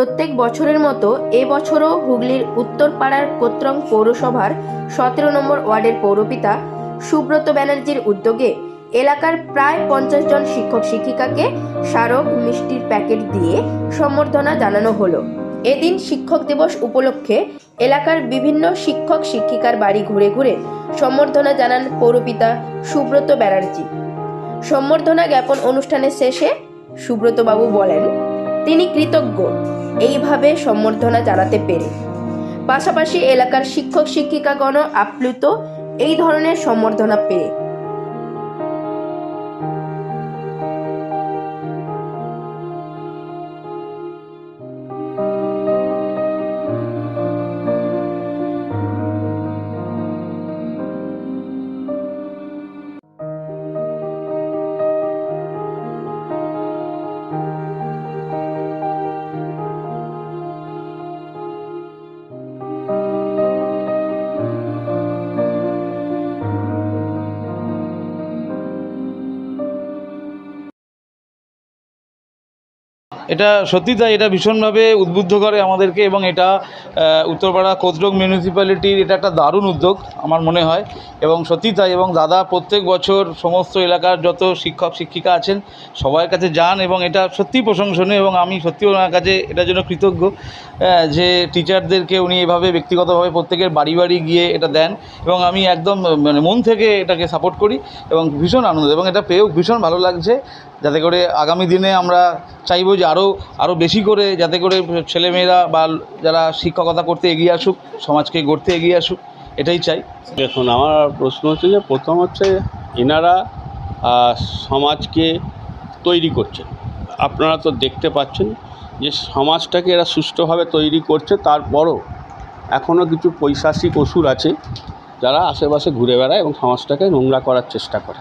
প্রত্যেক বছরের মতো এবছরও হুগলির উত্তরপাড়ার কোত্রং পৌরসভার সতেরো নম্বর ওয়ার্ডের পৌরপিতা সুব্রত ব্যানার্জির উদ্যোগে এলাকার প্রায় পঞ্চাশ জন শিক্ষক শিক্ষিকাকে স্মারক মিষ্টির প্যাকেট দিয়ে সম্বর্ধনা জানানো হলো। এদিন শিক্ষক দিবস উপলক্ষে এলাকার বিভিন্ন শিক্ষক শিক্ষিকার বাড়ি ঘুরে ঘুরে সম্বর্ধনা জানান পৌরপিতা সুব্রত ব্যানার্জি। সম্বর্ধনা জ্ঞাপন অনুষ্ঠানের শেষে সুব্রতবাবু বলেন তিনি কৃতজ্ঞ। এইভাবে সম্বর্ধনা জানাতে পেরে। পাশাপাশি এলাকার শিক্ষক শিক্ষিকাগণ আপ্লুত এই ধরনের সম্বর্ধনা পেয়ে। এটা সত্যি তাই, এটা ভীষণভাবে উদ্বুদ্ধ করে আমাদেরকে এবং এটা উত্তরপাড়া কোচরোগ মিউনিসিপ্যালিটির এটা একটা দারুণ উদ্যোগ আমার মনে হয় এবং সত্যি তাই এবং দাদা প্রত্যেক বছর সমস্ত এলাকার যত শিক্ষক, শিক্ষিকা আছেন সবার কাছে যান এবং এটা সত্যিই প্রশংসনীয় এবং আমি সত্যি ওনার কাছে এটার জন্য কৃতজ্ঞ যে টিচারদেরকে উনি এভাবে ব্যক্তিগতভাবে প্রত্যেকের বাড়ি বাড়ি গিয়ে এটা দেন এবং আমি একদম মানে মন থেকে এটাকে সাপোর্ট করি এবং ভীষণ আনন্দ এবং এটা পেয়েও ভীষণ ভালো লাগছে। যাতে করে আগামী দিনে আমরা চাইব যে আরও আরও বেশি করে যাতে করে ছেলেমেয়েরা বা যারা শিক্ষকতা করতে এগিয়ে আসুক, সমাজকে গড়তে এগিয়ে আসুক, এটাই চাই। দেখুন, আমার প্রশ্ন হচ্ছে যে প্রথম হচ্ছে এনারা সমাজকে তৈরি করছেন। আপনারা তো দেখতে পাচ্ছেন যে সমাজটাকে এরা সুষ্ঠুভাবে তৈরি করছে, তারপরও এখনও কিছু পৈশাসিক অসুর আছে যারা আশেপাশে ঘুরে বেড়ায় এবং সমাজটাকে নোংরা করার চেষ্টা করে।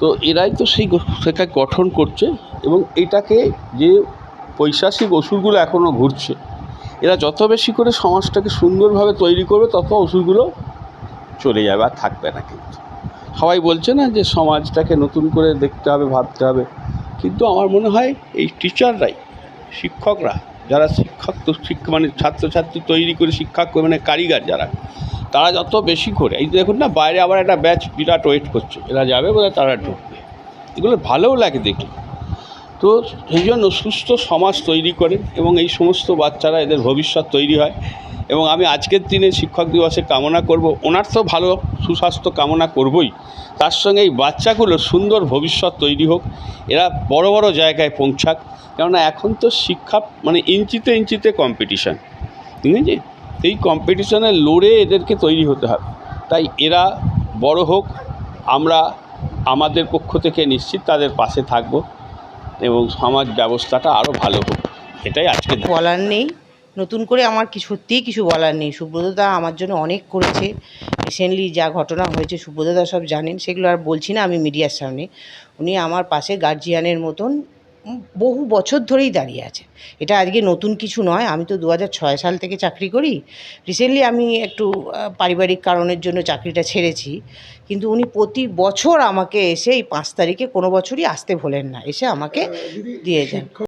তো এরাই তো সেই সেটা গঠন করছে এবং এটাকে যে পৈশাসিক অসুরগুলো এখনও ঘুরছে, এরা যত বেশি করে সমাজটাকে সুন্দরভাবে তৈরি করবে তত ওষুধগুলো চলে যাবে আর থাকবে না কিন্তু। সবাই বলছে না যে সমাজটাকে নতুন করে দেখতে হবে, ভাবতে হবে, কিন্তু আমার মনে হয় এই টিচাররাই, শিক্ষকরা, যারা শিক্ষক শিক্ষা মানে ছাত্রছাত্রী তৈরি করে শিক্ষা করে মানে কারিগর যারা তারা যত বেশি করে, এই দেখুন না, বাইরে আবার একটা ব্যাচ বিরাট ওয়েট করছে, এরা যাবে বোধহয় তারা ঢুকবে। এগুলো ভালোও লাগে দেখলে তো সেই জন্য সুস্থ সমাজ তৈরি করেন এবং এই সমস্ত বাচ্চারা এদের ভবিষ্যৎ তৈরি হয়। এবং আমি আজকের দিনে শিক্ষক দিবসে কামনা করব, ওনার তো ভালো সুস্বাস্থ্য কামনা করবই। তার সঙ্গে এই বাচ্চাগুলো সুন্দর ভবিষ্যৎ তৈরি হোক, এরা বড় বড় জায়গায় পৌঁছাক। কেননা এখন তো শিক্ষা মানে ইঞ্চিতে ইঞ্চিতে কম্পিটিশান আছে এই কম্পিটিশানে লড়ে এদেরকে তৈরি হতে হবে। তাই এরা বড় হোক, আমরা আমাদের পক্ষ থেকে নিশ্চিত তাদের পাশে থাকব এবং সমাজ ব্যবস্থাটা আরও ভালো হোক। এটাই আজকে বলার নেই। নতুন করে আমার কি সত্যিই কিছু বলার নেই। সুব্রতদা আমার জন্য অনেক করেছে। রিসেন্টলি যা ঘটনা হয়েছে সুব্রতদা সব জানেন, সেগুলো আর বলছি না আমি মিডিয়ার সামনে। উনি আমার পাশে গার্জিয়ানের মতন বহু বছর ধরেই দাঁড়িয়ে আছে। এটা আজকে নতুন কিছু নয় আমি তো দু ছয় সাল থেকে চাকরি করি। রিসেন্টলি আমি একটু পারিবারিক কারণের জন্য চাকরিটা ছেড়েছি। কিন্তু উনি প্রতি বছর আমাকে এসে এই পাঁচ তারিখে কোনো বছরই আসতে ভোলেন না এসে আমাকে দিয়ে যান।